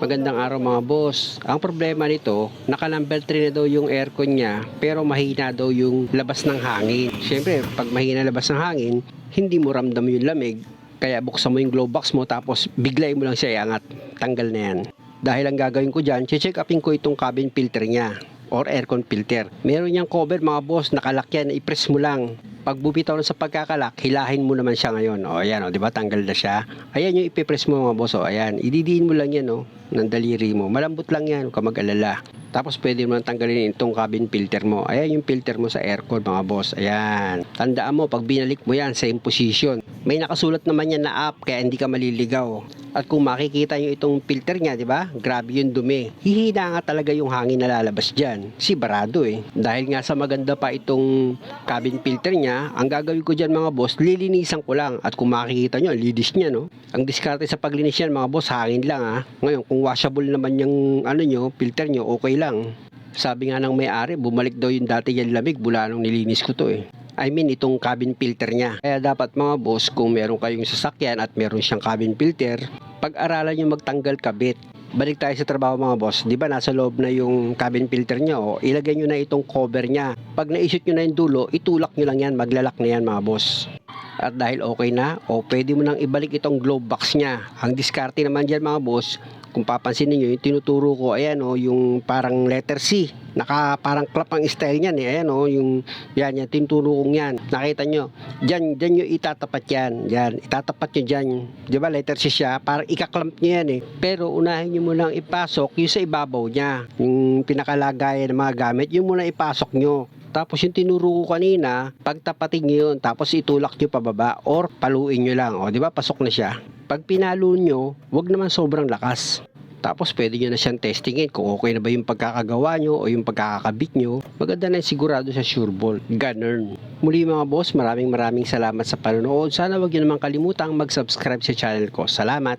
Magandang araw mga boss. Ang problema nito, naka number 3 na daw yung aircon niya, pero mahina daw yung labas ng hangin. Siyempre, pag mahina labas ng hangin, hindi mo ramdam yung lamig. Kaya buksan mo yung glow box mo tapos biglay mo lang siya iangat. Tanggal na yan. Dahil ang gagawin ko dyan, check upin ko itong cabin filter niya or aircon filter. Meron niyang cover mga boss, nakalak yan, i-press mo lang. Pag bubitaw na sa pagkakalak, hilahin mo naman siya ngayon. O ayan, o, di ba tanggal na siya. Ayan yung ipipress mo mga boss. O ayan, ididiin mo lang yan o, ng daliri mo. Malambot lang yan, huwag ka mag-alala. Tapos pwede mo tanggalin itong cabin filter mo. Ayan yung filter mo sa aircon mga boss. Ayan. Tandaan mo, pag binalik mo yan, same position. May nakasulat naman yan na app, kaya hindi ka maliligaw. At kung makikita nyo itong filter niya, di ba? Grabe yung dumi. Hihina nga talaga yung hangin na lalabas dyan. Si barado eh. Dahil nga sa maganda pa itong cabin filter niya, ang gagawin ko dyan mga boss, lilinisan ko lang. At kung makikita nyo, ang linis niya no. Ang diskarte sa paglinis yan mga boss, hangin lang ha. Ngayon, kung washable naman yung ano nyo, filter nyo, okay lang. Sabi nga ng may-ari, bumalik daw yung dati yung lamig mula nung nilinis ko to eh. I mean, itong cabin filter niya. Kaya dapat mga boss, kung meron kayong sasakyan at meron siyang cabin filter, pag-aralan nyo magtanggal kabit. Balik tayo sa trabaho mga boss. Di ba nasa loob na yung cabin filter niya o ilagay nyo na itong cover niya. Pag na-shoot nyo na yung dulo, itulak nyo lang yan, maglalak na yan mga boss. At dahil okay na, o pwede mo nang ibalik itong glove box niya. Ang diskarte naman dyan mga boss, kung papansin niyo yung tinuturo ko, ayan o, yung parang letter C. Naka parang clap ang style niyan eh. Ayan o, yung yan, yan, tinuturo kong yan. Nakita nyo, dyan, dyan nyo itatapat yan. Yan, itatapat nyo dyan. Di ba, letter C siya, parang ikaklamp nyo yan eh. Pero unahin nyo munang ipasok yung sa ibabaw niya. Yung pinakalagayan ng mga gamit, yung muna ipasok nyo. Tapos yung tinuro ko kanina, pagtapatin nyo yun, tapos itulak nyo pababa or paluin nyo lang. O, di ba, pasok na siya. Pag pinalo nyo, wag naman sobrang lakas. Tapos pwede nyo na siyang testingin kung okay na ba yung pagkakagawa nyo o yung pagkakakabit nyo. Maganda na sigurado sa sureball. Ganun. Muli mga boss, maraming maraming salamat sa panonood. Sana wag nyo naman kalimutang mag-subscribe sa channel ko. Salamat!